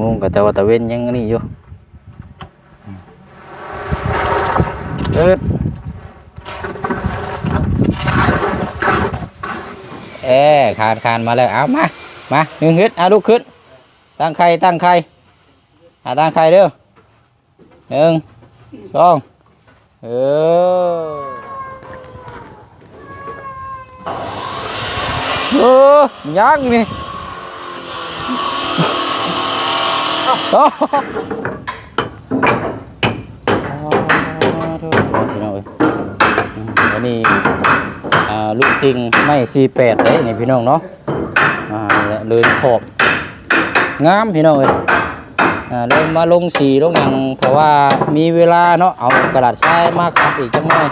โมงก็แต่ว่าตะเว้นยังนี่อยู่เอิดเอ๊คานคานมาแล้วเอามา มาหนึ่งฮิตเอาลุกขึ้น ตั้งใครตั้งใครหาตั้งใครเด้อหนึ่งสองเออเออยังนี่ โอ้พี่น้องเอ้ยอันนี้อ่าลูกติงไม่สี่แปดเลยนี่พี่น้องเนาะอ่าเลยขอบงามพี่น้องเอ้ยอ่าเริ่มมาลงสีลงหยังเพราะว่ามีเวลาเนาะเอากระดาษทรายมาขัดอีกจังหน่อย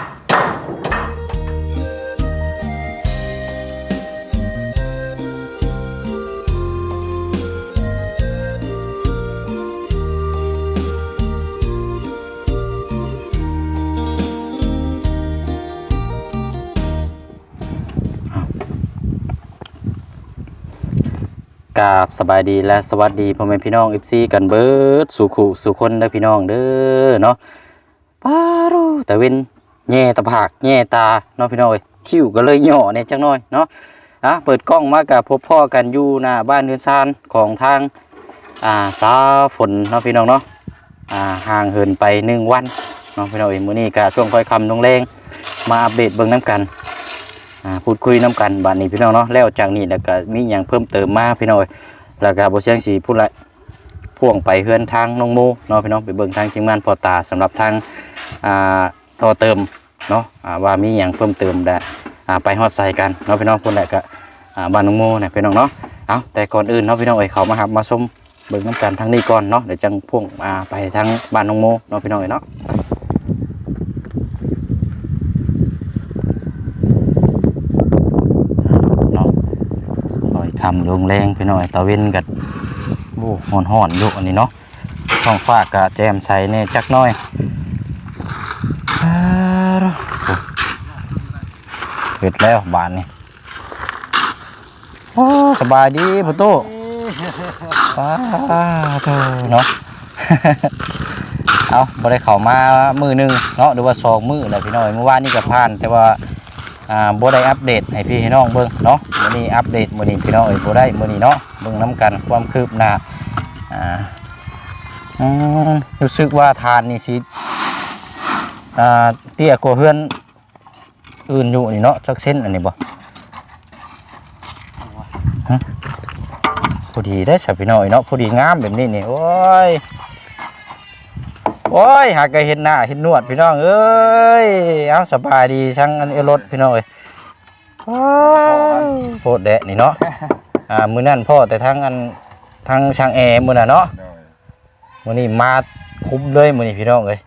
กราบสบายดีและสวัสดีพ่อแม่พี่น้อง FC กันเบิร์ดสุขุสุคนเด้อพี่น้องเด้อเนาะปารูแต่เว้นแย่ตะผากแย่ตาเนาะพี่น้องเอ้ยคิ้วก็เลยหย่อเนี่ยจังน้อยเนาะอะเปิดกล้องมากับพบพ่อกันอยู่หน้าบ้านเรือนซานของทางอ่าสาฝนเนาะพี่น้องเนาะอ่าห่างเหินไปหนึ่งวันเนาะพี่น้องเอ้ยมื้อนี้ก็ช่วงค่อยคำลงแรงมาอัปเดตเบิ่งน้ำกัน พูดคุยน้ำกันบัดนี้พี่น้องเนาะแล้วจากนี้แล้วก็มีอย่างเพิ่มเติมมาพี่น้อยแล้วก็บ่เสียงสีพูดละพ่วงไปเฮือนทางน้องโมเนาะพี่น้องไปเบิ่งทางทีมงานพอตาสำหรับทางอ่าต่อเติมเนาะว่ามีอย่างเพิ่มเติมได้อ่าไปฮอดใส่กันเนาะพี่น้องคนแหละก็บ้านน้องโมเนี่ยพี่น้องเนาะเอาแต่ก่อนอื่นเนาะพี่น้องเอ้ยเขามาหับมาชมเบิ่งน้ำกันทางนี้ก่อนเนาะเดี๋ยวจังพ่วงอ่าไปทางบ้านน้องโมเนาะพี่น้องเอ้ยเนาะ เนาะคอยคำลงแรงไปหน่อยตะเวนกัดโอ้หอนหอนอยู่อันนี้เนาะท้องฟ้ากะแจมใสเนี่ยจักน้อยอ่าโอ้เห็ดแล้วบานนี่โอ้สบายดีพุตุป้าโธ่เนาะเอาบ่ได้เข้ามามือหนึงเนาะหรือว่าสองมือแหละพี่น้อยเมื่อวานนี่ก็ผ่าน แต่ว่า อ่าบ่ได้อัปเดตให้พี่ให้น้องเบิ่งเนาะมื้อนี้อัปเดตมื้อนี้พี่น้องเอ้ยบ่ได้มื้อนี้เนาะเบิ่งนํกันความคืบหน้าอ่าอืมรู้สึกว่าทานนี่สิอ่าเตี้ยกว่าเฮือนอื่นอยู่นี่เนาะจักเส้นอันนี้บ่ฮะพอดีได้สับพี่น้อยเนาะพอดีงามแบบนี้นี่โอ้ย โอ้ยหากก็เห็นหน้าเห็นหนวดพี่น้องเอ้ยเอาสบายดีช่างอันเอรถพี่น้องเอ้ยโพดแดะนี่เนาะอ่ามือนั่นพ่อแต่ทั้งอันทั้งช่างแอร์มือน่ะเนาะมือนี้มาคุ้มเลยมือนี้พี่น้องเลย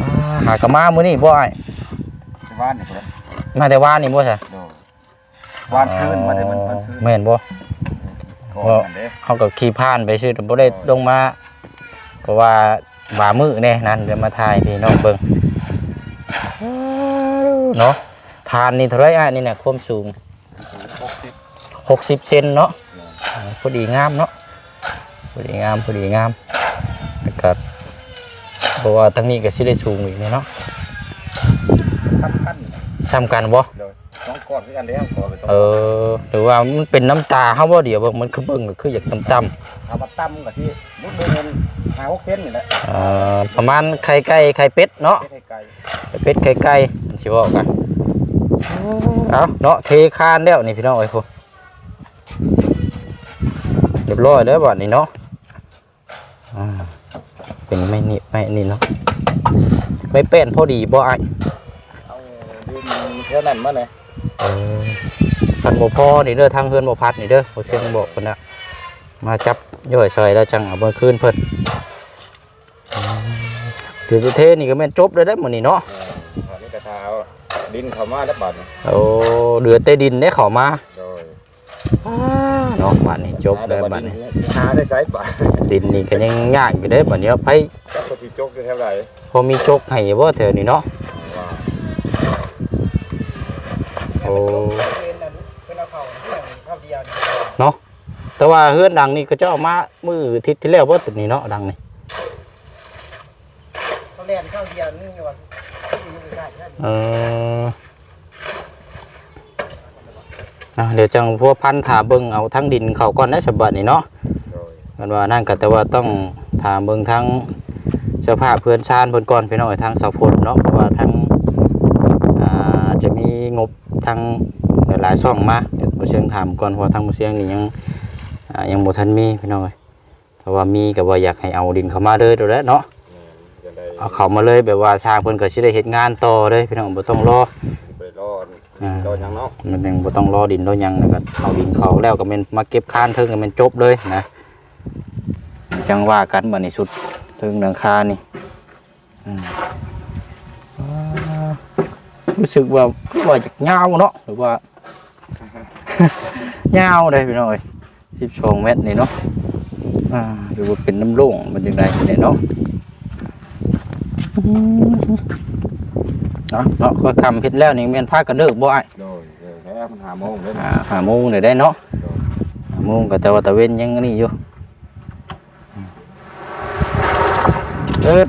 อ่าหากะมามือนี้บ่ไอ้ว่านนี่ครับมาแต่ว่านนี่บ่ใช่โดว่านคืนมาแต่มันมันคืนแม่นบ่ก่อนกันเด้เฮาก็ขี่ผ่านไปซื่อแต่บ่ได้ลงมาเพราะว่า บ่ามือแน่นั่นเดี๋ยวมาถ่ายพี่น้องเบิ่งเนาะทานนี่เท่าไหรอะนี่น่ะความสูงหกสิบ60เซนเนาะอ่าพอดีงามเนาะพอดีงามพอดีงามนะครับเพราะว่าทั้งนี้ก็สิได้สูงอีกเนี่ยเนาะขั้นขั้นซ้ำกันบ่โดยน้องกอดคือกันแล้วกอดไปสองเออหรือว่ามันเป็นน้ำตาเฮาบ่เดียวบ่มันคือเบิ่งก็คืออยากต่ำเอามาตั้มกั บที่มุดเดินหาหกเซนนี่แหละๆเอ่อประมาณไข่ไก่ไข่เป็ดเนาะไกลไกลไข่เป็ดไข่ไก่มันสิบอกกันเอาเนาะเทคานแล้วนี่พี่น้องเอ้ยพุ่นเรียบร้อยแล้วบัดนี้เนาะอ่าเป็นไม่นี่ไม่นี่เนาะไม่เป็นพอดีบ่อ้ายเอาดินเท่านั้นมาเลยเออคันบ่พอนี่เด้อทางเฮือนบ่พัดนี่เด้อบ่เสียงบอกเพิ่นน่ะมาจับ ย่อยซอยแล้วจังเอามาคืนเพิ่นอืมถือเทนี่ก็แม่นจบเลยเด้อมื้อนี้เนาะตอนนี้กระทาเอาดินเข้ามาแล้วบาดนี่โอ้เหลือแต่ดินได้เข้ามาโดยเนาะบัดนี้จบแล้วบัดนี้หาได้ไซส์บาดดินนี่ก็ยังยากอยู่เด้อบัดนี้เอาไปจับปฏิจกได้เท่าไหร่พอมีจกให้บ่แถวนี้เนาะว่าโอ้เป็นเอาเข่าเข้าเดียวเนาะ แต่ว่าเฮือนดังนี่ก็จะเอามามืออาทิศที่แล้วบ่ตัวนี้เนาะดังนี่เขาเล่นเข้าเดียวนี่ว่าเอออะเดี๋ยวจังพวกพันถาเบิ่งเอาทั้งดินเขาก่อนนะฉบับนี้เนาะโดยมันว่านั่นก็แต่ว่าต้องถามเบิ่งทั้งเสื้อผ้าเพื่อนชาญเพิ่นก่อนพี่น้องทางเสาพลเนาะเพราะว่าทั้งอ่าจะมีงบทางหลายๆช่องมาเดี๋ยวบ่เชิงถามก่อนเพราะว่าทางบ่เชียงนี่ยัง อ่ายังบ่ทันมีพี่น้องเอ้ยแต่ว่ามีก็ว่าอยากให้เอาดินเข้ามาเลยเดี๋ยวแหล้วเนาะจะได้เอาเข้ามาเลยแบบว่าช่างเพิ่นก็สิได้เฮ็ดงานต่อเลยพี่น้องบ่ต้องรอ ไปรอดอ่า รอดยังเนาะมันยังบ่ต้องรอดินรอหยังแล้วก็เอาดินเข้าแล้วก็แม่นมาเก็บค้านเทิงก็แม่นจบเลยนะจังว่ากันบัดนี้สุดเทิงหลังคานี่อืมอ่ารู้สึกว่าคือว่าจะยาวเนาะหรือว่า ยาวเลยพี่น้อย 12เมตรนี่เนาะอ่าหรือว่าเป็นน้ำโล่งมันจังไดเนี่ยเนาะอืมเนาะเนาะค่อยคำเฮ็ดแล้วนี่แม่นพากันเลิกบ่อ้ายโดยเดี๋ยวแค่มันหาโมงเลยอ่าหาโมงเดี๋ยวได้เนาะหาโมงก็แต่ว่าตะเวนยังอันนี่อยู่เอิด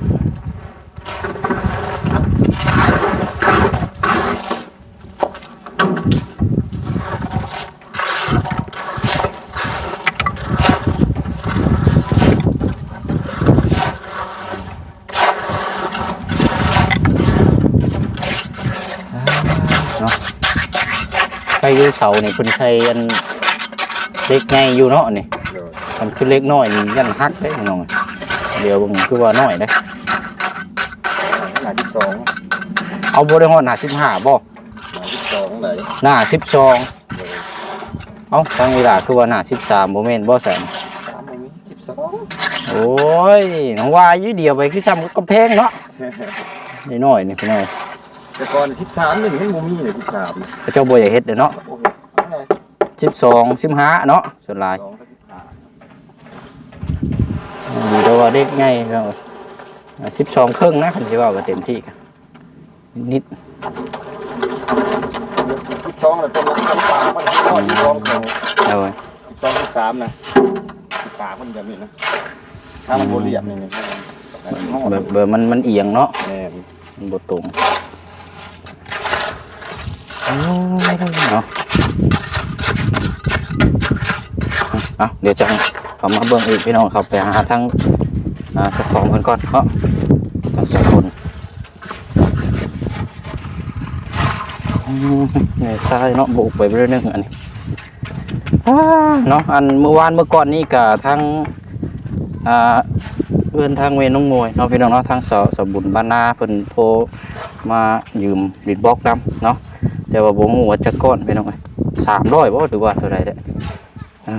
ไปอยู่เสานี่เพิ่นใช้อันเล็กไงอยู่เนาะนี่โดยมันคือเล็กน้อยนี่ยันฮักได้น้องเดี๋ยวผมคือว่าน้อยได้หาที่สองเอาบ่ได้ฮอดหน้า15บ่หาที่สองไหนหน้า12โดยเอ้าทางเวลาคือว่าหน้า13บ่แม่นบ่แสนสามโมงสิบสองโอ้ยน้องว่าอยู่เดียวไปคือซ้ำกับกำแพงเนาะนี่น้อยนี่พี่น้อย แต่ก่อนสิบสามนี่มันมุมนี่เลยสิบสามเจ้าบ่อยากเฮ็ดเด้อเนาะโอ้โหเอาไง12 15เนาะส่วนหลายสองกับสิบห้าดีแต่ว่าเด็กไงเนาะ12ครึ่งนะคันสิเว้าก็เต็มที่ก็นิดสิบสองเลยตรงนั้นมันป่ามันทอดสิบสองของเอาไว้สิบสองสิบสามนะสิบป่ามันแบบนี้นะถ้ามันโบเรียบนี่นี่ห้องเบอร์เบอร์มันมันเอียงเนาะ แน่มันบตรง โอ้ยเนาะเอาเดี๋ยวจะเขามาเบิ่งอีกพี่น้องเขาไปหาทั้งเจ้าของเพิ่นก่อนเนาะทั้งสองคนเนี่ยใช่เนาะบุกไปเรื่อยๆนึงอันนี้เนาะอันเมื่อวานเมื่อก่อนนี่กับทั้งอ่าเพื่อนทางเวน้องมวยเนาะพี่น้องเนาะทางสสบุญบ้านนาเพิ่นโทรมายืมดินบล็อกนํเนาะ แต่ว่าบ่ฮู้ว่าจักก้อนพี่น้องเอ้ย300บ่หรือว่าเท่าใดเด้ออ่า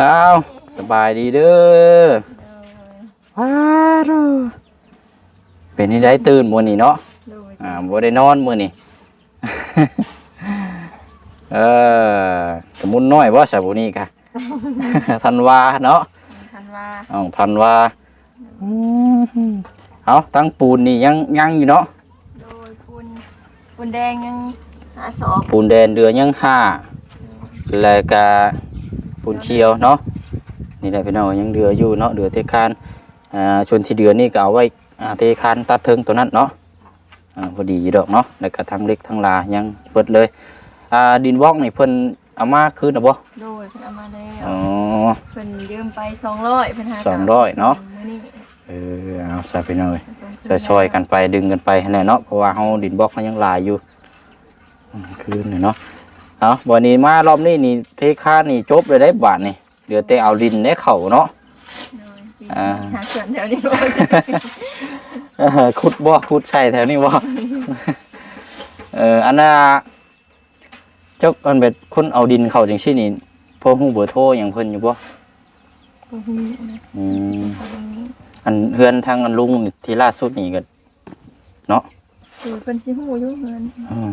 อ้าวสบายดีเด้อว้าวเป็นนี่ได้ตื่นมื้อนี้เนาะโดยอ่าบ่ได้นอนมื้อนี้เออกระมุนน้อยบ่ซะบุนี้กะธันวาเนาะทันว่าเอาพันว่าอืมเอาตั้งปูนนี่ยังยังอยู่เนาะโดยปุน ปุนแดงยังหาสอบปูนแดนเดือยังห้าแล้วก็ปูนเขียวเนาะนี่แหละพี่น้องยังเดืออยู่เนาะเดือเตคานอ่าส่วนที่เดือนี่ก็เอาไว้อ่าเตคานตัดเทิงตัวนั้นเนาะอ่าพอดีอยู่ดอกเนาะแล้วก็ทั้งเล็กทั้งลายังเปิดเลยอ่าดินวอกนี่เพิ่นเอามาคืนหรือบ่โดยเพิ่นเอามาแล้วอ๋อเพิ่นยืมไป200เพิ่นหาสองร้อยเนาะมื้อนี้เออเอาซะพี่น้องเอ้ย ซอยๆกันไปดึงกันไปแน่เนาะเพราะว่าเฮาดินบล็อกมันยังหลายอยู่อืมคืนนี่เนาะเอาวันนี้มารอบนี้นี่เทค่านี่จบเลยได้บาทนี่เดี๋ยวแต่เอาดินได้เข่าเนาะโดยอ่าหาส่วนแถวนี้บ่ได้เออขุดบ่ขุดใช่แถวนี้บ่เอออันน่ะเจ้าอันเป็นคนเอาดินเข้าจังซี่นี่พ่อฮู้เบอร์โทรหยังเพิ่นอยู่บ่บ่ฮู้นะอืมบ่ฮู้ อันเฮือนทางอันลุงนี่ที่ล่าสุดนี่ก็คือเพิ่นสิฮู้อยู่เพิ่นอืม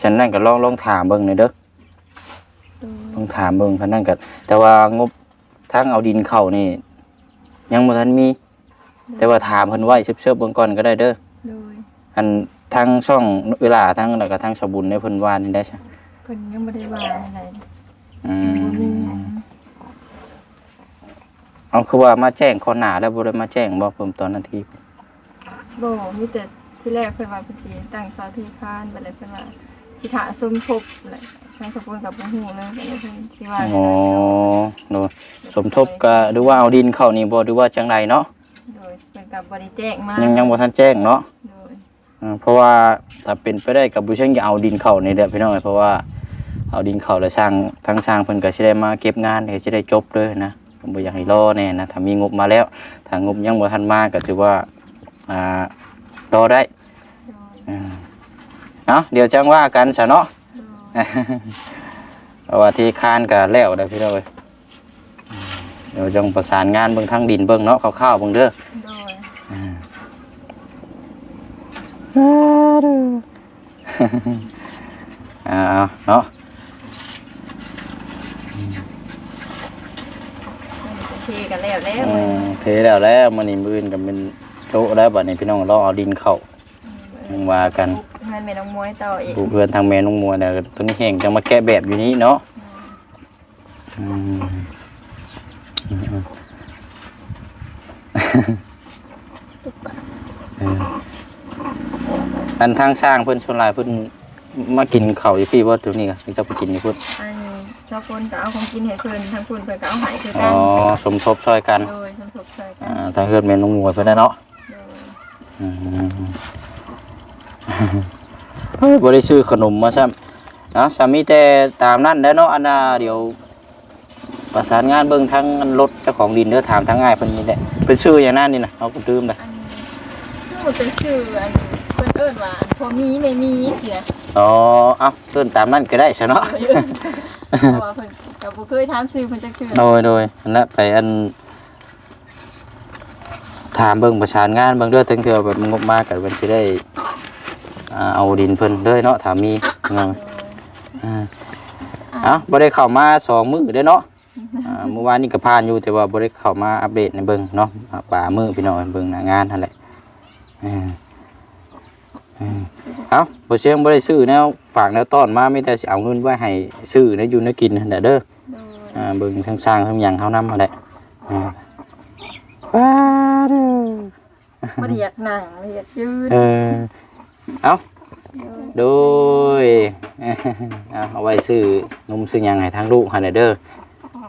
ฉันนั่นก็ลองลองถามเบิ่งหน่อยเด้อโดยต้องถามเบิ่งคันนั้นกันแต่ว่างบทางเอาดินเข้านี่ ยังบ่ทันมี แต่ว่าถามเพิ่นไว้เซิบๆเบิ่งก่อนก็ได้เด้อ โดยอันทางช่องเวลาทางแล้วก็ทางสบุญในเพิ่นว่านี่ได้ซะเพิ่นยังบ่ได้ว่าอะไรออืบ่มีม เอาคือว่ามาแจ้งคนหนาแล้วบ่ได้มาแจ้งบ่เพิ่มตอนนาทีบ่มีแต่ที่แรกเพิ่นว่าเพิ่นสิตั้งเสาที่คานไปเลยเพิ่นว่าสิถาสมทบแหละทางสกุลกับบ่ฮู้เลยก็เลยเพิ่นสิว่าอ๋อโดยสมทบก็หรือว่าเอาดินเข้านี่บ่หรือว่าจังไดเนาะโดยเพิ่นก็บ่ได้แจ้งมายังยังบ่ทันแจ้งเนาะโดยอ่าเพราะว่าถ้าเป็นไปได้กับบุเชิงอย่าเอาดินเข้านี่แหละพี่น้องเอ้ยเพราะว่าเอาดินเข้าแล้วช่างทั้งช่างเพิ่นก็สิได้มาเก็บงานก็สิได้จบเลยนะผม บ่อยากให้รอแน่นะถ้ามีงบมาแล้วถ้างบยังบ่ทันมาก็ถือว่าอ่ารอได้โดยอืมเนาะเดี๋ยวจังว่ากันซะเนาะโดยเพราะว่าที่คานก็แล้วได้พี่น้องเอ้ยอืมเดี๋ยวจังประสานงานเบิ่งทางดินเบิ่งเนาะคร่าวๆเบิ่งเด้อโดยอ่าเนาะ ทกันแล้วแล้วอืมเทแล้วแล้วมันนี่มือนกับเป็นโต๊ะแล้วบัดนี้พี่น้องลองเอาดินเข้ายังว่ากันงานแม่น้องมวยต่ออีกปลูกเพื่อนทางแม่นุ่งมัวเนี่ยตัวนี้แห้งจะมาแก้แบบอยู่นี้เนาะอืมอืมเอออันทางสร้างเพิ่นชวนหลายเพิ่นมากินข้าวอยู่พี่ว่าตัวนี้ก็จะไปกินอยู่พุ่นอัน นี้เจ้าคนก็เอาของกินให้เพิ่นทั้งคุณเพิ่นก็เอาให้คืออ๋กัอนสมทบช่วยกันโดยสมทบช่วยกันอ่าทางเฮือนแม่นุ่งมัวเพิ่นน่ะเนาะโดยอืมเฮ้ยบ่ได้ซื้อขนมมาซ้ำนะสามีแต่ตามนั้นแล้วเนาะอันน่ะเดี๋ยว ประสานงานเบิ่งทั้งรถเจ้าของดินเด้อถามทั้งง่ายเพิ่นนี่แหละเป็นชื่ออย่างนั้นนี่นะเอาก็ลืมเลยอันนี้ชื่อเป็นชื่ออันเพิ่นเอิ้นว่าพอมีไม่มีเสียอ๋อเอาเพิ่นตามนั้นก็ได้ซะเนาะ เพราะว่าเพิ่นก็บ่เคยถามชื่อเพิ่นจักเทื่อโดยโดยนั่นแหละไปอัน ถามเบิ่งประสานงานเบิ่งเด้อถึงเทื่อแบบงบมากก็เพิ่นสิได้อ่าเอาดินเพิ่นเด้อเนาะถ้ามีเงินอ่าเอ้าบ่ได้เข้ามาสองมื้อเด้อเนาะอ่าเมื่อวานนี้ก็ผ่านอยู่แต่ว่าบ่ได้เข้ามาอัปเดตในเบิ่งเนาะอ่าป่ามื้อพี่น้องเบิ่งหน้างานนั่นแหละอ่าอ่า เอ้าบ่เชียงบ่ได้ซื้อแนวฝากแนวต้อนมามีแต่สิเอาเงินไว้ให้ซื้อแนวอยู่แนวกินนั่นแหละเด้อโดยอ่าเบิ่งทั้งสร้างทั้งหยังเขานำมาแหละอ่าป้าเด้อบ่ได้อยากนั่งบ่ได้อยากยืนเออเอาโดยเอาเอาไว้ซื้อนมซื้อหยังให้ทางลูกให้หน่อยเด้อ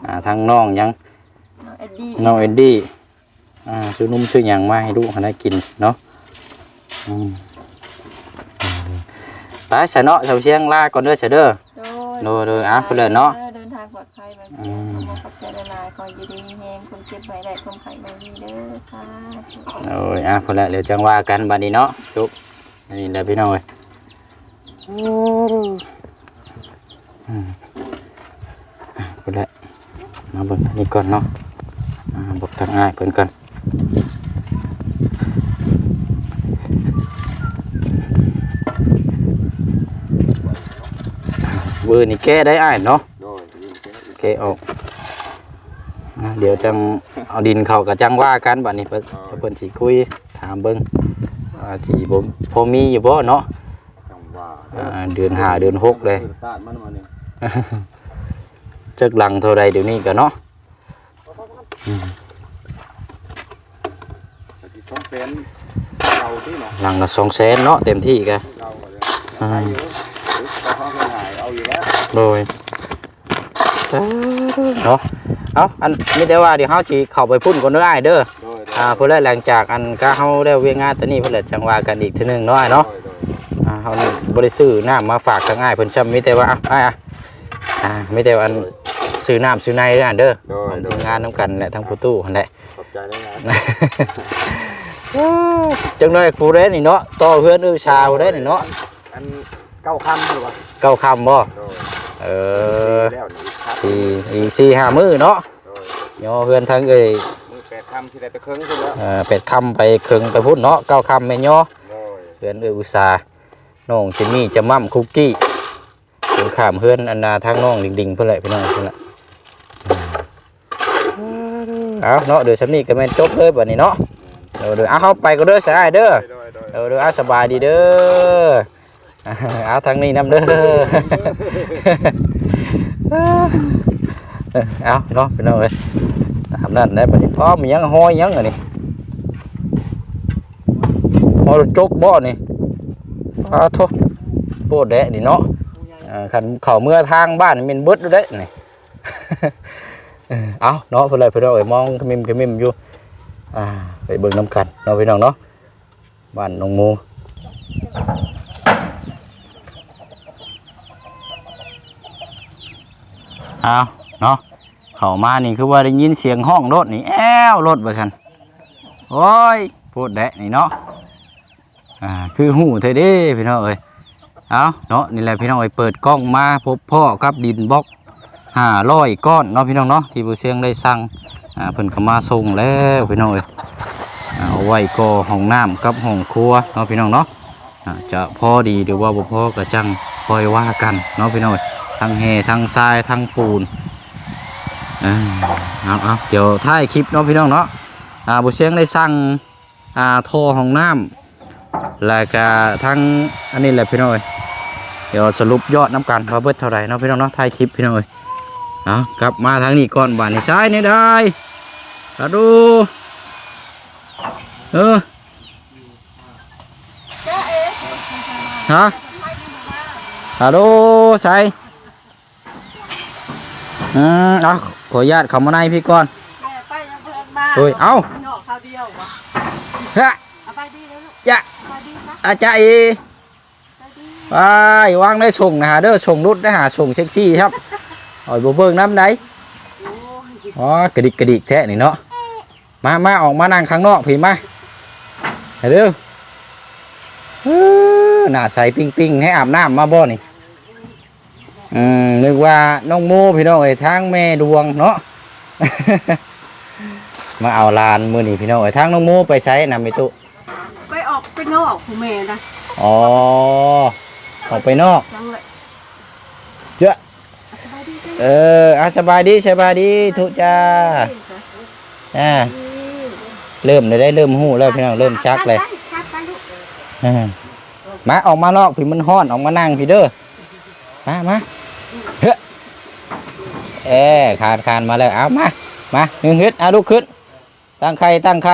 อ่าทางน้องหยังน้องเอ็ดดี้น้องเอ็ดดี้อ่าซื้อนมซื้อหยังมาให้ลูกให้ได้กินเนาะอืม ไปซะเนาะเสาเชียงลาก่อนเด้อเสยเด้อ โดยโดยโดยอะเพิ่นเลยเนาะเดินทางปลอดภัยไปอืเพื่อนมขอบใจหลายๆคอยอยู่ดีมีแฮงคนเจ็บไว้ได้คนไข้บ่มีเด้อค่ะโอ้ยอะพอละเดี๋ยวจังว่ากันบัดนี้เนาะจุ๊บอันนี้แหละพี่น้องเอ้ยอืมอะพอละมาเบิ่งทางนี้ก่อนเนาะอ่าบอกทางง่ายเพิ่นก่อน เบอร์นี่แก้ได้อ้ายเนาะโดยยิงแก๊สแก้ออกอะเดี๋ยวจังเอาดินเข้ากับจังว่ากันบัดนี้เพิ่นเพิ่นสิคุยถามเบิ่งอ่าสิบ่พอมีอยู่บ่เนาะจังว่าอ่าเดือนห้าเดือนหกเลย ตาดมันมาเนี่ยจักหลังเท่าไรเดี๋ยวนี้ก็เนาะแต่ที่ต้องเป็นเราที่เนาะหลังละสองแสนเนาะเต็มที่กันเราก็เลยเอาอยู่เราท้ องคนหายเอาอยู่แล้วโดยเนาะเอาอันไม่ได้ว่าเดี๋ยวเฮาสิเข้าไปพุ่นก่อนได้เด้อโดยอ่าเพื่อหลังจากอันก็เฮาได้เวียงงานตัวนี้เพื่อจังว่ากันอีกทีหนึงเนาะอ้ายเนาะ โดยโดยอ่าเฮานี่บ่ได้ซื้อน้ำมาฝากทางง่ายเพิ่นซ้ำมีแต่ว่าอะอ้ายอะอ่ามีแต่ว่าอันซื้อน้ำซื้อในเด้ออันเด้อโดยมันโดทียมงานนํกันแหละทั้งประตูหั่นแหละ ขอบใจได้ไงจังได้ครูเรนนี่เนาะต่อเพื่อนอื้อชาครูเรนนี่เนาะอัน เก้าคำหรือวะเก้าคำบ่โดยเออแล้วนี่ครับสี่อีกสี่ห้ามือเนาะโดยย่อเพื่อนทั้งเอ้ยมือแปดคำที่ได้ไปเครื่องขึ้นแล้วเอ่อเป็ดคำไปครึ่งไปพุ่นเนาะเก้าคำแม่ย่อโดยเพื่อนเอ้ยอุตสาห์น้องจิมมี่จะมั่มคุกกี้ถึงข้ามเพื่อนอันนาทางน้องดิ่งๆเพื่อนแหละพี่น้องเพื่อนละเอาเนาะเดี๋ยวสำนีก็แม่นจบเลยบัดนี้เนาะเดี๋ยวเดี๋ยวเอาเข้าไปก็เด้อสายเด้อโดยโดยเดี๋ยวเดี๋ยวเอาสบายดีเด้อ เอาทางนี้นำเด้อเออเอาพี่น้องพี่น้องเอ้ยตามนั้นได้บัดนี้อ๋อมียังห้อยยังอันนี้หอยจกบ่นี่อ้าโทโปดแดะนี่เนาะอ่าคันเข้าเมื่อทางบ้านนี่แมันเบิดอยู่เด้นี่เอาเนาะเพิ่นเลยเพิ่นเอาไว้มองขมิมขมิมอยู่อ่าไปเบิ่งน้ำกันเนาะพี่น้องเนาะบ้านน้องมู อาเนาะเข้ามานี่คือว่าได้ยินเสียงห้องรถนี่แอ้วรถว่าซั่นโอ้ยพูดแดะนี่เนาะอ่าคือหูเท่เด้พี่น้องเอ้ยเอาเนาะนี่แหละพี่น้องเอ้ยเปิดกล้องมาพบพ่อกับดินบล็อกห้าร้อยก้อนเนาะพี่น้องเนาะที่ผู้เชียงได้สั่งอ่าเพิ่นก็มาส่งแล้วพี่น้องเอ้ยอ่าเอาไว้ก่อห้องน้ำกับห้องครัวเนาะพี่น้องเนาะอ่าจะพอดีหรือว่าบ่พอก็จังคอยว่ากันเนาะพี่น้องเอ้ย ทั้งแห่ทั้งทรายทั้งปูนเอาเอาเดี๋ยวท้ายคลิปเนาะพี่น้องเนาะอ่าผู้เชียงได้สั่งอ่าท่อห้องน้ำแล้วก็ทั้งอันนี้แหละพี่น้องเอ้ยเดี๋ยวสรุปยอดน้ำกันว่าเบิดเท่าไหร่เนาะพี่น้องเนาะท้ายคลิปพี่น้องเอ้ยเอากลับมาทางนี้ก่อนบ้านนี้ซ้ายนี่ได้อะดูเออฮะฮัลโหลใส่ อืมเอาขออนุญาตเข้ามาในพี่ก่อนแม่ไปยังเพิ่นบ้านโอ้ยเอ้าหนอกข้าวเดียววะฮะเอาไปดีแล้วลูกจะไปดีนะอาจารย์อีไปดีไปวางได้ส่งนะฮะเด้อส่งรุดนะฮะส่งเซ็กซี่ครับอ่อยบ่เบิ่งน้ำไหนโอ้ยอ๋อกระดิกกระดิกแท้นี่เนาะมามาออกมานั่งข้างนอกพี่มาเร็วเอ้อหน้าใสปิ้งปิ้งให้อาบน้ำมาบ่นี่ อืมนึกว่าน้องโมพี่น้องเอ้ยทางแม่ดวงเนาะ มาเอาลานมือนี่พี่น้องเอ้ยทางน้องโมไปใช้นำไปตุไปออกไปนอกผู้แม่นะอ๋อออกไปนอกจังเลยเจ้าสบายดีจังเอออาสบายดีสบายดีทุจ้าอ่าเริ่มเลยได้เริ่มหู้แล้วพี่น้องเริ่มชักเลยชักไปลูกอ่ามาออกมานอกพี่มันฮ้อนออกมานั่งพี่เด้อมามาเฮ้อ เอ้คานคานมาแล้วเอามามาหนึ่งฮ็ดเอาลุกขึ้นตั้งใครตั้งใคร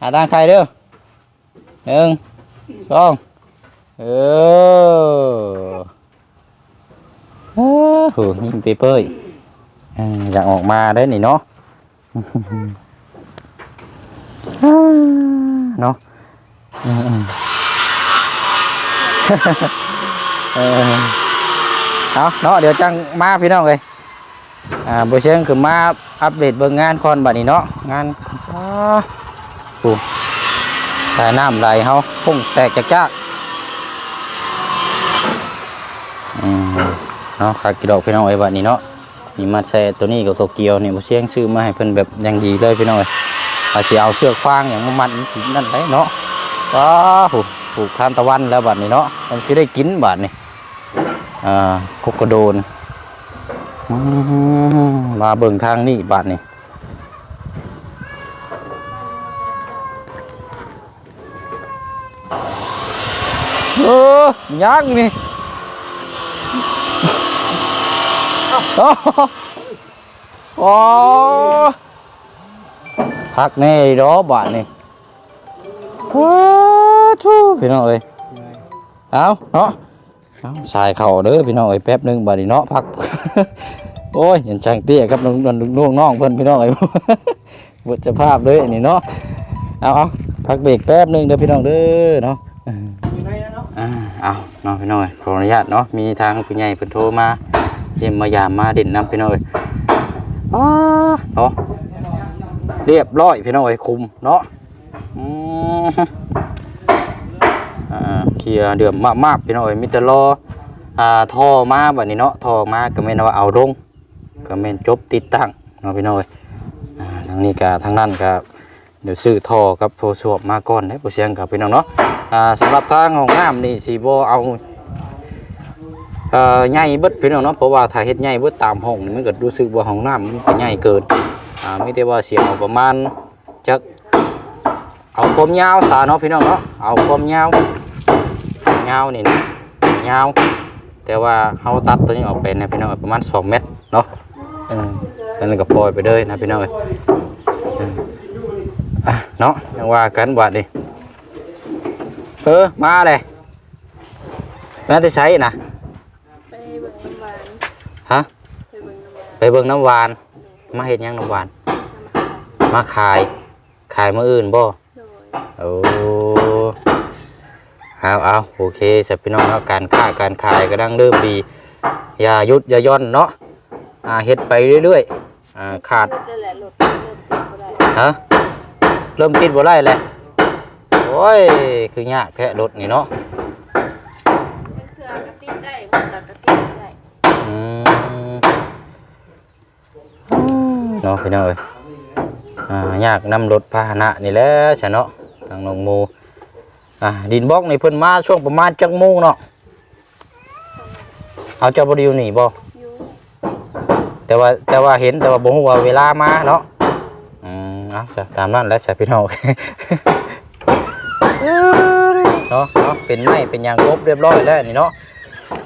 อาตั้งใครเด้อหนึ่งสองเออเออโหยิ้มเปเปยอยากออกมาได้นี่เนาะเนาะเออเอาเนาะเดี๋ยวจังมาพี่น้องเลย อ่าบุเชียงคือมาอัปเดตเบิ่งงานคอนบัดนี้เนาะงานอ้าปูสายน้ำไหลเฮาพุ่งแตกจากจากอืมเนาะขากิดอกพี่น้องไอ้บัดนี้เนาะนี่มาแซ่ตัวนี้กับโตเกียวนี่บุเชียงซื้อมาให้เพิ่นแบบอยังดีเลยพี่น้องเอ้ยอาจจะเอาเชือกฟางอย่างมันมันนั่นได้เนาะว้าหูปลูกทานตะวันแล้วบัดนี้เนาะมันสิได้กินบัดนี้อ่าโคกระโดน มาเบิ่งทางนี่บาดนี่เออยักนี่โอ้โหโอ้พักแน่ดอบาดนี่ว้าทูพี่น้องเอ้ยเอาเนาะ เอาสายเข่าเด้อพี่น้องเอ้ยแป๊บนึงบัดนี้เนาะพัก โอ้ยเห็นช่างเตี้ยครับน้องน้องน้องน้องเพิ่นพี่น้องเอ้บทสภาพเลยนี่เนาะเอาเอาพักเบรกแป๊บนึงเด้อพี่น้องเด้อเนาะอ่าเอาเนาะพี่น้องเอ้ยขออนุญาตเนาะมีทางผู้ใหญ่เพิ่นโทรมาเยี่ยมมายามมาเด่นนำพี่น้องอ้ยอ้าเนาะเรียบร้อยพี่น้องเอ้ยคุมเนาะอืม เคลียเดือมมากๆพี่น้องเอ้ยมีแต่รออ่าท่อมาบัดนี้เนาะท่อมาก็แม่นว่าเอาลงก็แม่นจบติดตั้งเนาะพี่น้องเอ้ยอ่าทางนี้ก็ทางนั้นก็เดี๋ยวซื้อท่อกับโทรศัพท์มาก่อนได้บ่เสียงกับพี่น้องเนาะอ่าสำหรับทางห้องน้ำนี่สิบ่เอาเอ่อใหญ่เบิดพี่น้องเนาะเพราะว่าถ้าเฮ็ดใหญ่เบิดตามห้องนี่มันก็รู้สึกว่าห้องน้ำมันก็ใหญ่เกินอ่ามีแต่ว่าเสียเอาประมาณจักเอาความยาวซะเนาะพี่น้องเนาะเอาความยาว ยาวนี่นะยาวแต่ว่าเฮาตัดตัวนี้ออกไปนะพี่น้องประมาณ2เมตรเนาะเออแล้วนั่นก็ปล่อยไปเลยนะพี่น้องเอ้ยเอออะเนาะยังว่ากันบัดนี้เออมาเลยแม่จะใช้นะไปเบิ่งน้ำหวานฮะไปเบิ่งน้ำหวานไปเบิ่งน้ำหวานมาเฮ็ดหยังน้ำหวาน มาขายขายมื้ออื่นบ่โดยโอ้ เอาเอาโอเคสับพี่น้องเนาะการค้าการขายก็ดังเริ่มดีอย่าหยุดอย่าย่อนเนาะอ่าเฮ็ดไปเรื่อยๆอ่าขาดนั่นแหละรถเริ่มติดบ่ได้ฮะเริ่มติดบ่ได้แล้วโอ้ยคือยากแท้รถนี่เนาะเป็นเครื่องกระติดได้มันกระติดได้อืมเนาะพี่น้องเอ้ยอ่ายากนำรถพาหนะนี่แหละใช่เนาะทางน้องหมู อ่าดินบล็อกนี่เพิ่นมาช่วงประมาณจักโมงเนาะเอาเจ้าบ่ไดอยู่นี่บ่อยู่แต่ว่าแต่ว่าเห็นแต่ว่าบ่ฮู้ว่าเวลามาเนาะอืมเอาซะตามนั้นแหล้วซะพี่น้องเนาะเนาะเป็นไม้เป็นยางครบเรียบร้อยแล้วนี่เนาะ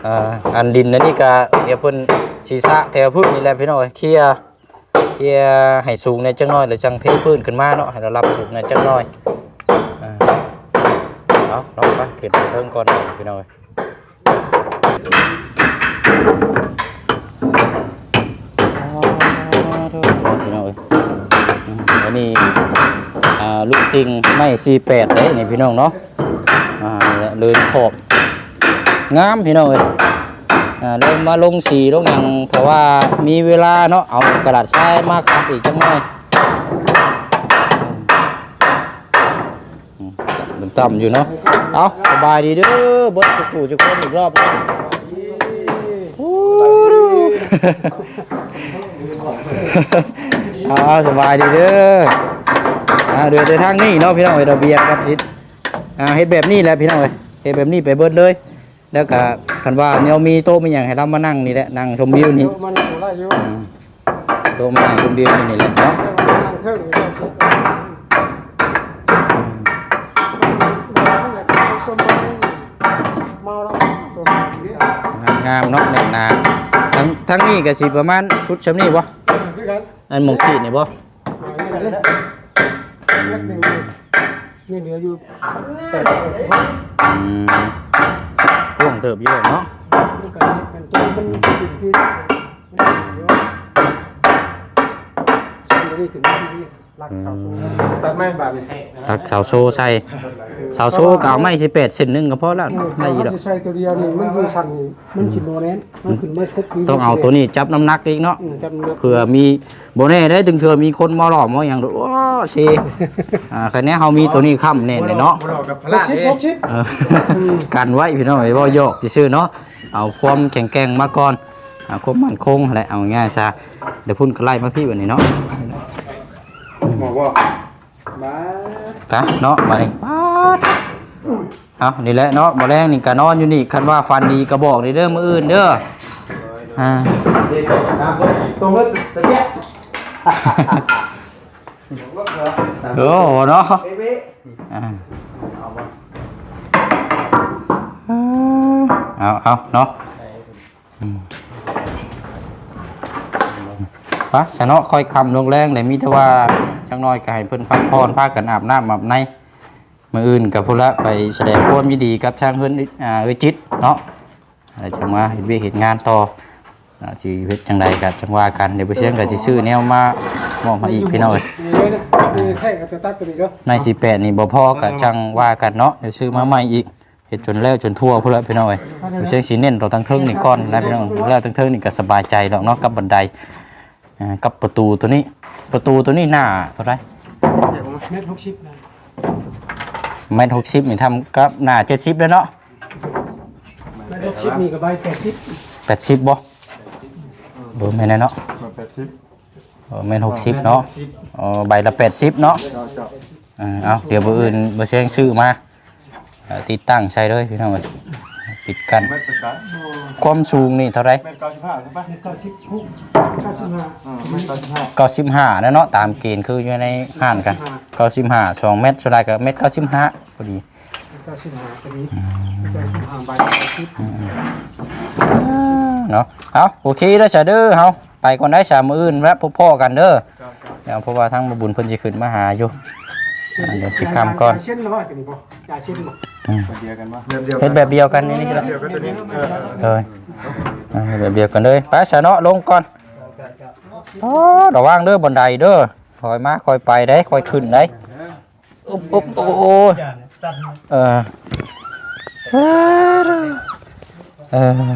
อ่าอันดินนั่นนี่ก็เดี๋ยวเพิ่นสิสระแถวพื้นนี่แหละพี่น้องเคลียร์เคลียร์ให้สูงในอยจังน้อยแล้วจังเทพื้นขึ้นมาเนาะให้เรารับสูงในอยจังน้อยอ่า เอาเนาะไปขึ้นไปเทิงก่อนพี่น้องพี่น้อยอันนี้อ่ลูกติงไม่สี่แปดเลยนี่พี่น้องเนาะะเลยขอบงามพี่น้องเอ้ยเริ่มมาลงสีลงอย่างเพราะว่ามีเวลาเนาะเอากระดาษทรายมาขัดอีกจังหน่อยอืมมัน ต่ำๆอยู่เนาะ เอาสบายดีเด้อบดจุกจุกคนอีกรอบหนึ่งโอ้ยเอาสบายดีเด้ออ่าเดือดทางนี้เนาะพี่น้องเอ้ยระเบียงครับสิอ่าเฮ็ดแบบนี้แหละพี่น้องเอ้ยเฮ็ดแบบนี้ไปเบิดเลยแล้วก็คันว่าแนวมีโต๊ะมีหยังให้เรามานั่งนี่แหละนั่งชมวิวนี่มันอยู่ได้อยู่อืมโต๊ะมานั่งชมวิวนี่แหละเนาะ งามๆเนาะแน่นหนาทั้งทั้งนี้ก็สิประมาณชุดชำนี้บ่คือกันอันหมองขีดนี่บ่นี่เหลืออยู่แปดสิบอืมกว้างเติบอยู่เนาะนี่กันเป็นตัวมันติดที่นี่ถึงที่ รักเขาตัดไม้บาดนี่ตักเสาโซใส่เสาโซก็เอาไม้18เส้นหนึงก็พอแล้วได้อีดอกใส่ตัวเดียวนี่มันอยู่ชั้นมันสิบโมเน้นมันขึ้นมาทุกต้องเอาตัวนี้จับน้ำหนักอีกเนาะจำเนื้อเผื่อมีโบแน่ได้ถึงเถื่อมีคนมาหลอมมาอย่างโอ้เชอ่าคันนี้เฮามีตัวนี้ค้ำแน่เลยเนาะหกชิปหกชิปเออกันไว้พี่น้องไอ้บ่โยกซื่อๆเนาะเอาความแข็งแกร่งมาก่อนเอาความมั่นคงแหละเอาง่ายๆซะเดี๋ยวพุ่นก็ไล่มาพี่วันนี้เนาะ หมอว่ามากะเนาะมานี่ป๊าดเอานี่แหละเนาะบ่แรงนี่ก็นอนอยู่นี่คันว่าฟันดีก็บอกนี่เด้อมื้ออื่นเด้ออ่าตรงนั้นจะแยกโอ้เนาะอ่าเอาเอาเนาะอืมไปะชะเนาะค่อยคำลงแรงเลยมีแต่ว่าจังน้อยก็ให้เพิ่นพักผ่อนพากันอาบน้ำอาบในมืออื่นกับพุ่นละไปแสดงความยินดีกับช่างเพิ่นอ่าเอ้ยจิตเนาะอะไรจังว่าเห็นเวียเห็นงานต่ออ่าสิเฮ็ดจังใดกับจังว่ากันเดี๋ยวไปเชียงก็สิซื้อแนวมามอบมาอีกพี่น้องเอ้ยนี่นะนี่แค่กับตัวตัดตัวนี้ก็ในสิแปดนี่บ่พอกับจังว่ากันเนาะเดี๋ยวซื้อมาใหม่อีกเฮ็ดจนแล้วจนทั่วพุ่นละพี่น้องเอ้ยบ่เชียงสิเน้นตัวทั้งเทิงนี่ก่อนนะพี่น้องแล้วทั้งเทิงนี่ก็สบายใจดอกเนาะกับบันได อ่ากับประตูตัวนี้ ประตูตัวนี้หน้าเท่าไหร่เม็ดหกชิปนะเมตร60นี่ทำกับหน้า70แล้วเนาะเม็ดหกชิปนี่กับใบแปดชิป80บ่เบอร์แม่นแน่เนาะมาแปดสิบเออแม่น60เนาะเออใบละ80เนาะเจ้าเจ้าอ่าเอาเดี๋ยวบ่อื่นบ่เชียงซื้อมาเอ่อติดตั้งใช้เลยพี่น้องเอ้ย ปิดกัน เม็ดเป็นกันความสูงนี่เท่าไหร่เม็ดเก้าสิบห้าใช่ปะเม็ดเก้าชิปหกเก้าสิบห้าอ่าเม็ดเก้าสิบห้าเก้าสิบห้าแล้วเนาะตามเกณฑ์คืออยู่ในห้านกันเก้าสิบห้าสองเมตรสุดท้ายก็เมตรเก้าสิบห้าพอดีเก้าสิบห้าตัวนี้เก้าสิบห้าใบแปดชิปเนาะเอาโอเคเด้อจ้ะเด้อเฮาไปก่อนได้สามมื้ออื่นแล้วพบพ่อกันเด้อเดี๋ยวเพราะว่าทั้งบุญเพิ่นสิขึ้นมาหาอยู่ อ่าเดี๋ยวสิคำก่อนยาเช่นหรือว่าจะมีบ่ยาเช่นบ่ เดียวกันปะเฮ็ดแบบเดียวกันนี่นี่ก็ได้เดียวกันตัวนี้เออเลยอ่าเฮ็ดแบบเดียวกันเลยไปซะเนาะลงก่อนอ๋อระวังเด้อบันไดเด้อคอยมาคอยไปได้คอยขึ้นได้อุ๊บอุ๊บโอ้โอ้ยเออเออ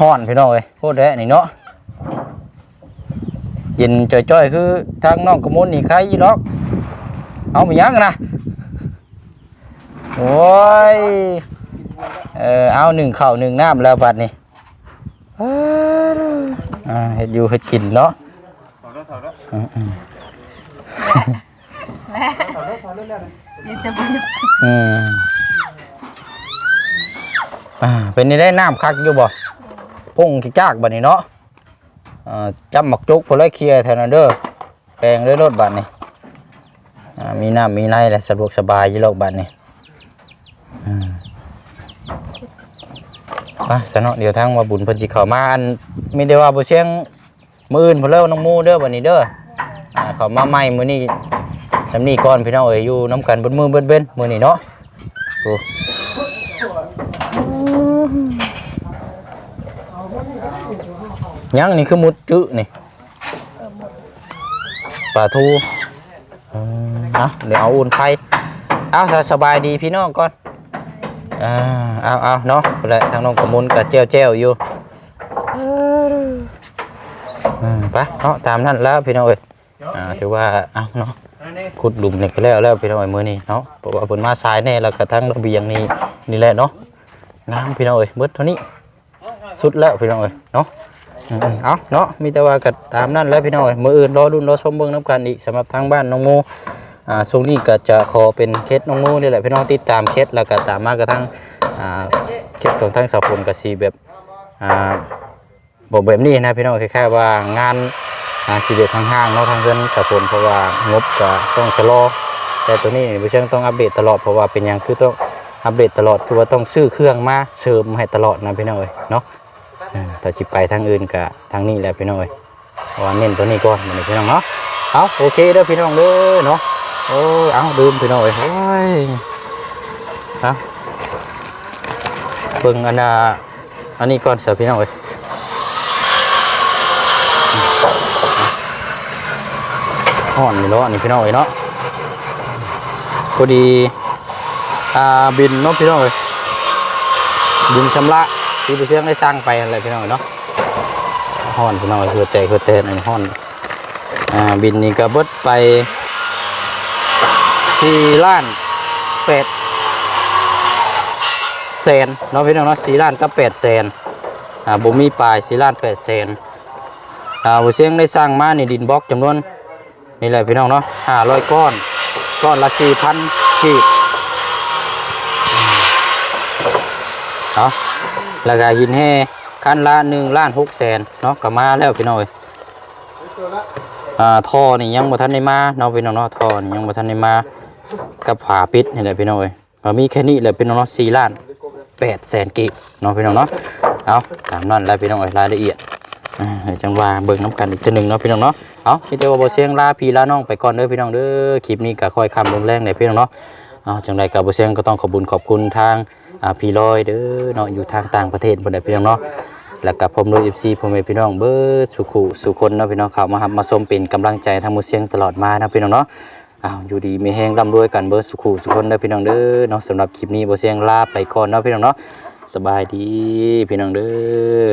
ฮ้อนพี่น้องเอ้ยโคตรแดะนี่เนาะเย็นจ้อยๆคือทางน้องกระมุนนี่ใครอีหรอกเอามายังนะ โอ้ย เออเอาหนึ่งเข้าหนึ่งน้ำแล้วบัดนี้เอ้ออ่าเฮ็ดอยู่เฮ็ดกินเนาะอืมอ่าเป็นนี่ได้น้ำคักอยู่บ่พุ่งกี่จากบัดนี้เนาะอ่าจำหมักจุกพลอยเคลียร์แทนเด้อแปลงด้วยรถบัดนี่มีน้ำมีในแหละสะดวกสบายยู่โลกบัดนี้ ไปสนอเดี๋ยวทางว่าบุญพิ่นสิเขามาอันมีได้ว่าบ่เสียงมืออื่นพิ่นเลิกน้องมูเด้อบัดนี้เด้ออ่าเข้ามาใหม่มือนี้สำนีก่อนพี่น้องเอ้ยอยู่นํกันบิดมือเบิดเบ้นมือนี้เนาะโอ้ยังนี่คือมุดจึนี่ปลาทูอะเดี๋ยวเอาอุ่นไผเอาสบายดีพี่น้องก่อน อ่าเอาเอาเนาะและทางน้องกมุนกับเจลเจลอยู่ไปเนาะตามนั้นแล้วพี่น้องเอ้ยอ่าถือว่าเอาเนาะขุดหลุมนี่ก็แล้วแล้วพี่น้องเอ้ยมื้อนี้เนาะเพราะว่าเพิ่นมาสายแน่แล้วก็ทั้งระเบียงนี่นี่แหละเนาะงามพี่น้องเอ้ยเบิดเท่านี้สุดแล้วพี่น้องเอ้ยเนาะอืมเอาเนาะมีแต่ว่าก็ตามนั้นแล้วพี่น้องเอ้ยมื้ออื่นรอดุนรอชมเบิ่งนํกันอีกสำหรับทางบ้านน้องโม อ่าช่วงนี้ก็จะขอเป็นเคสน้องมูนี่แหละพี่น้องติดตามเคสแล้วก็ตามมากกระทั่งอ่าเคสของทั้งสาวพลกับสีแบบอ่าบอกแบบนี้นะพี่น้องคล้ายๆว่างานอ่าสีเบ็ดทางห้างๆเนาะทางเพื่อนสาวพลเพราะว่างบก็ต้องชะลอแต่ตัวนี้พี่เชิงต้องอัปเดตตลอดเพราะว่าเป็นอย่างคือต้องอัปเดตตลอดคือว่าต้องซื้อเครื่องมาเสริมให้ตลอดนะพี่น้องเอ้ยเนาะแต่สิไปทางอื่นกับทางนี้แหละพี่น้องเอ้ยเพราะว่าเน้นตัวนี้ก่อนนี่พี่น้องเนาะเอาโอเคเด้อพี่น้องเด้อเนาะ โอ้ยเอาลืมไปหน่อยโอ้ยเอาเบิ่งอันน่ะอันนี้ก่อนเสียพี่น้องเอ้ยห่อนนี่เนาะนนี้พี่น้องเอ้ยเนาะพอดีอ่าบินเนาะพี่น้องเอ้ยบินชำระที่ไปเชียงได้สร้างไปอะไรพี่น้องเอ้ยเนาะห่อนพี่น้องเอ้ยคือแต่คือแต่อันนี้ห่อนอ่าบินนี่ก็เบิดไป สี่ล้านแปดแสนเนาะพี่น้องเนาะสี่ล้านก็แปดแสนอ่าบ่มีปลายสี่ล้านแปดแสนอ่าบ่เสียงได้สร้างมาในดินบล็อกจำนวนนี่แหละพี่น้องเนาะห้าร้อยก้อน ก้อนละสี่พันขีดอืมเอาแล้วก็หินแห่คันละหนึ่งล้านหกแสนเนาะก็มาแล้วพี่น้อยอ่าท่อนี่ยังบ่ทันได้มาเนาะพี่น้องเนาะท่อนี่ยังบ่ทันได้มา กับผาปิดนี่แหละพี่น้องเอ้ยก็มีแค่นี้แหละพี่น้องเนาะสี่ล้านแปดแสนกีบเนาะพี่น้องเนาะเอาตามนั้นแหล้วพี่น้องเอ้ยรายละเอียดจังว่าเบิ่งน้ำกันอีกทีหนึ่งเนาะพี่น้องเนาะเอาพี่เตว่าบ่เสียงลาพี่ลาน้องไปก่อนเด้อพี่น้องเด้อคลิปนี้ก็ค่อยคำลงแรงเลยพี่น้องเนาะเอาจังใดกับบ่เสียงก็ต้องขอบุญขอบคุณทางพี่ลอยเด้อเนาะอยู่ทางต่างประเทศพุ่นเด้อพี่น้องเนาะแล้วก็ผมโดย FC พ่อแม่พี่น้องเบิดสุขุสุคนเนาะพี่น้องเขามาหับมาชมเป็นกำลังใจทางมือเสียงตลอดมานะพี่น้องเนาะ อ้าวอยู่ดีมีแห้งร่ำรวยกันเบิร์สุขุสุขคนเด้อพี่น้องเด้อเนาะสำหรับคลิปนี้บ่เสียงลาไปก่อนเนาะพี่น้องเนาะสบายดีพี่น้องเด้อ